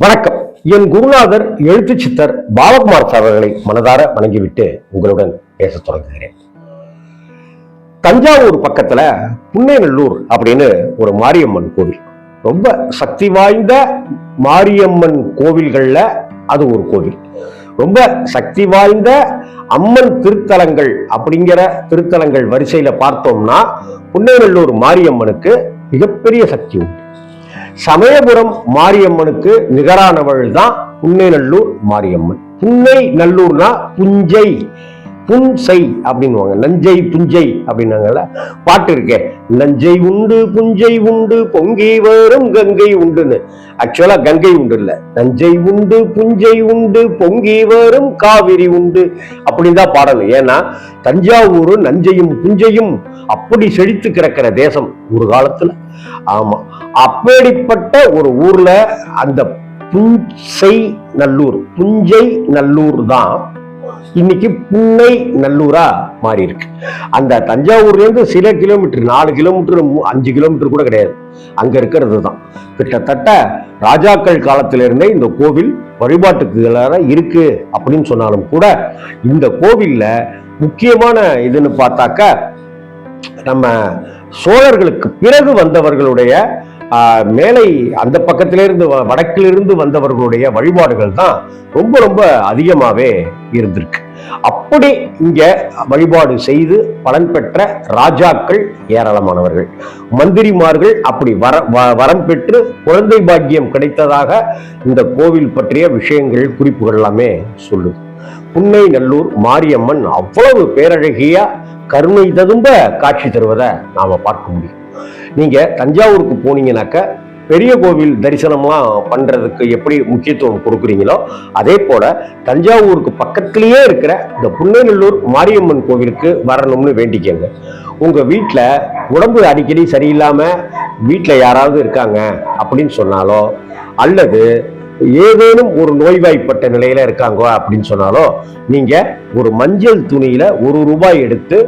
வணக்கம். என் குருநாதர் எழுத்து சித்தர் பாலகுமார் சார் அவர்களை மனதார வணங்கிவிட்டு உங்களுடன் பேசத் தொடங்குகிறேன். தஞ்சாவூர் பக்கத்துல புன்னைநல்லூர் அப்படின்னு ஒரு மாரியம்மன் கோவில். ரொம்ப சக்தி வாய்ந்த மாரியம்மன் கோவில்கள்ல அது ஒரு கோவில். ரொம்ப சக்தி வாய்ந்த அம்மன் திருத்தலங்கள் அப்படிங்கிற திருத்தலங்கள் வரிசையில பார்த்தோம்னா புன்னைநல்லூர் மாரியம்மனுக்கு மிகப்பெரிய சக்தி உண்டு. சமயபுரம் மாரியம்மனுக்கு நிகரானவள் தான் புன்னைநல்லூர் மாரியம்மன். புன்னை நல்லூர்னா புஞ்சை. புன்சை அப்படின்னுவாங்க. நஞ்சை புஞ்சை அப்படின்னாங்கல்ல. பாட்டு இருக்கே. நஞ்சை உண்டு புஞ்சை உண்டு பொங்கி வரும் கங்கை உண்டுன்னு. ஆக்சுவலா கங்கை உண்டு இல்ல. நஞ்சை உண்டு புஞ்சை உண்டு பொங்கி வரும் காவிரி உண்டு அப்படின்னு தான் பாடணும். ஏன்னா தஞ்சாவூர் நஞ்சையும் புஞ்சையும் அப்படி செழித்து கிடக்கிற தேசம் ஒரு காலத்துல. ஆமா. அப்படிப்பட்ட ஒரு ஊர்ல அந்த புஞ்சை நல்லூர் புஞ்சை நல்லூர் தான் இன்னைக்கு புன்னை நல்லூரா மாறி இருக்கு. அந்த தஞ்சாவூர்ல இருந்து சில கிலோமீட்டர் நாலு கிலோமீட்டர் அஞ்சு கிலோமீட்டர் கூட கிடையாது. அங்க இருக்கிறது தான். கிட்டத்தட்ட ராஜாக்கள் காலத்திலிருந்தே இந்த கோவில் வழிபாட்டுக்கு இருக்கு அப்படின்னு சொன்னாலும் கூட இந்த கோவில்ல முக்கியமான இதுன்னு பார்த்தாக்க நம்ம சோழர்களுக்கு பிறகு வந்தவர்களுடைய மேலை அந்த பக்கத்திலிருந்து வ- வடக்கிலிருந்து வந்தவர்களுடைய வழிபாடுகள் தான் ரொம்ப ரொம்ப அதிகமாகவே இருந்திருக்கு. அப்படி இங்க வழிபாடு செய்து பலன் பெற்ற ராஜாக்கள் ஏராளமானவர்கள். மந்திரிமார்கள் அப்படி வர வ- வரம் பெற்று குழந்தை பாக்கியம் கிடைத்ததாக இந்த கோவில் பற்றிய விஷயங்கள் குறிப்புகள் எல்லாமே சொல்லுது. புன்னை நல்லூர் மாரியம்மன் அவ்வளவு பேரழகியா கருணை ததும்ப காட்சி தருவதை நாம பார்க்க முடியும். நீங்கள் தஞ்சாவூருக்கு போனீங்கன்னாக்க பெரிய கோவில் தரிசனம்லாம் பண்ணுறதுக்கு எப்படி முக்கியத்துவம் கொடுக்குறீங்களோ அதே போல் தஞ்சாவூருக்கு பக்கத்துலேயே இருக்கிற இந்த புன்னைநல்லூர் மாரியம்மன் கோவிலுக்கு வரணும்னு வேண்டிக்கங்க. உங்கள் வீட்டில் உடம்பு அடிக்கடி சரியில்லாமல் வீட்டில் யாராவது இருக்காங்க அப்படின்னு சொன்னாலோ அல்லது ஏதேனும் ஒரு நோய்வாய்ப்பட்ட நிலையில் இருக்காங்க அப்படின்னு சொன்னாலோ நீங்கள் ஒரு மஞ்சள் துணியில் ஒரு ரூபாய் எடுத்து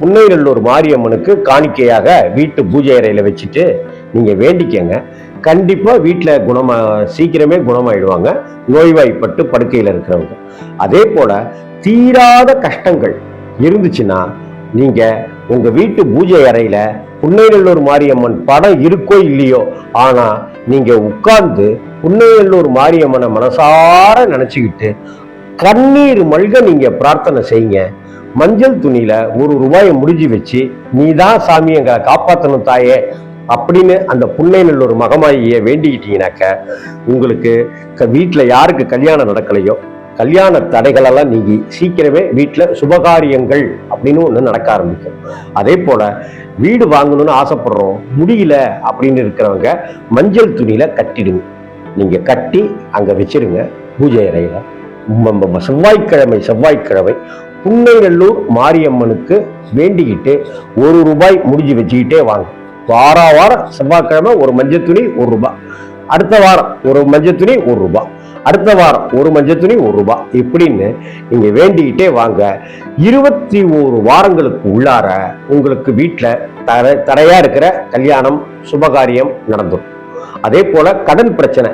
புன்னைநல்லூர் மாரியம்மனுக்கு காணிக்கையாக வீட்டு பூஜை அறையில் வச்சுட்டு நீங்கள் வேண்டிக்கங்க. கண்டிப்பாக வீட்டில் குணமா சீக்கிரமே குணமாயிடுவாங்க. நோய்வாய்ப்பட்டு படுக்கையில் இருக்கிறவங்க. அதே போல் தீராத கஷ்டங்கள் இருந்துச்சுன்னா நீங்கள் உங்கள் வீட்டு பூஜை அறையில் புன்னைநல்லூர் மாரியம்மன் படம் இருக்கோ இல்லையோ ஆனால் நீங்கள் உட்கார்ந்து புன்னைநல்லூர் மாரியம்மனை மனசார நினச்சிக்கிட்டு கண்ணீர் மல்க நீங்கள் பிரார்த்தனை செய்யுங்க. மஞ்சள் துணியில ஒரு ரூபாயை முடிஞ்சு வச்சு நீ தான் சாமி எங்களை காப்பாத்தணும் தாயே அப்படின்னு அந்த புன்னைநல்லூர் மகமாயியை வேண்டிக்கிட்டீங்கனாக்க உங்களுக்கு வீட்டில் வீட்டுல யாருக்கு கல்யாணம் நடக்கலையோ கல்யாண தடைகளெல்லாம் நீங்கி சீக்கிரமே வீட்டில் சுபகாரியங்கள் அப்படின்னு ஒன்று நடக்க ஆரம்பிக்கும். அதே போல வீடு வாங்கணும்னு ஆசைப்படுறோம் முடியல அப்படின்னு இருக்கிறவங்க மஞ்சள் துணியில கட்டிடுங்க. நீங்க கட்டி அங்க வச்சிருங்க பூஜை அறையில். செவ்வாய்க்கிழமை செவ்வாய்க்கிழமை புன்னைநல்லூர் மாரியம்மனுக்கு வேண்டிக்கிட்டு ஒரு ரூபாய் முடிஞ்சு வச்சுக்கிட்டே வாங்க. வார வாரம் செவ்வாய்க்கிழமை ஒரு மஞ்சள் துணி ஒரு ரூபாய் அடுத்த வாரம் ஒரு மஞ்சள் துணி ஒரு ரூபாய் அடுத்த வாரம் ஒரு மஞ்சள் துணி ஒரு ரூபாய் இப்படின்னு நீங்கள் வேண்டிக்கிட்டே வாங்க. இருபத்தி ஒரு வாரங்களுக்கு உள்ளார உங்களுக்கு வீட்டில் தர தடையாக இருக்கிற கல்யாணம் சுபகாரியம் நடந்துடும் அதே போல கடன் பிரச்சனை.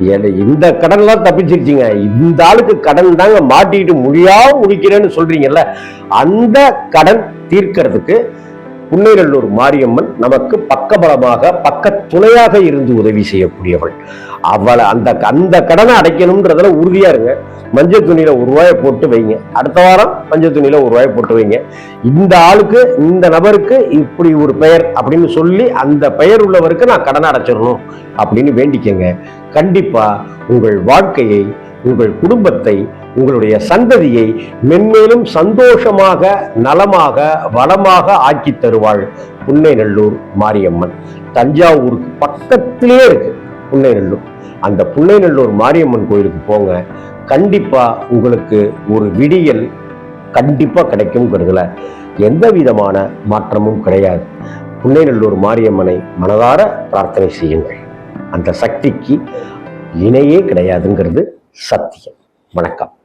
ஏல, இந்த கடன்லாம் தப்பிச்சிருச்சிங்க. இந்த ஆளுக்கு கடன் தாங்க மாட்டிக்கிட்டு முடியாம முடிக்கிறேன்னு சொல்றீங்கல்ல அந்த கடன் தீர்க்கறதுக்கு புன்னைநல்லூர் மாரியம்மன் நமக்கு பக்கபலமாக பக்க துணையாக இருந்து உதவி செய்யக்கூடியவள். அவளை அந்த அந்த கடனை அடைக்கணும்ன்றதுல உறுதியா இருங்க. மஞ்சள் துணியில ஒரு ரூபாயை போட்டு வைங்க. அடுத்த வாரம் மஞ்சள் துணியில ஒரு ரூபாயை போட்டு வைங்க. இந்த ஆளுக்கு இந்த நபருக்கு இப்படி ஒரு பெயர் அப்படின்னு சொல்லி அந்த பெயர் உள்ளவருக்கு நான் கடனை அடைச்சிடணும் அப்படின்னு வேண்டிக்கங்க. கண்டிப்பா உங்கள் வாழ்க்கையை உங்கள் குடும்பத்தை உங்களுடைய சந்ததியை மென்மேலும் சந்தோஷமாக நலமாக வளமாக ஆக்கி தருவாள் புன்னைநல்லூர் மாரியம்மன். தஞ்சாவூருக்கு பக்கத்திலே இருக்கு புன்னைநல்லூர். அந்த புன்னைநல்லூர் மாரியம்மன் கோயிலுக்கு போங்க. கண்டிப்பா உங்களுக்கு ஒரு விடியல் கண்டிப்பா கிடைக்குங்கிறதுல எந்த விதமான மாற்றமும் கிடையாது. புன்னைநல்லூர் மாரியம்மனை மனதார பிரார்த்தனை செய்யுங்கள். அந்த சக்திக்கு இணையே கிடையாதுங்கிறது சத்தியம். வணக்கம்.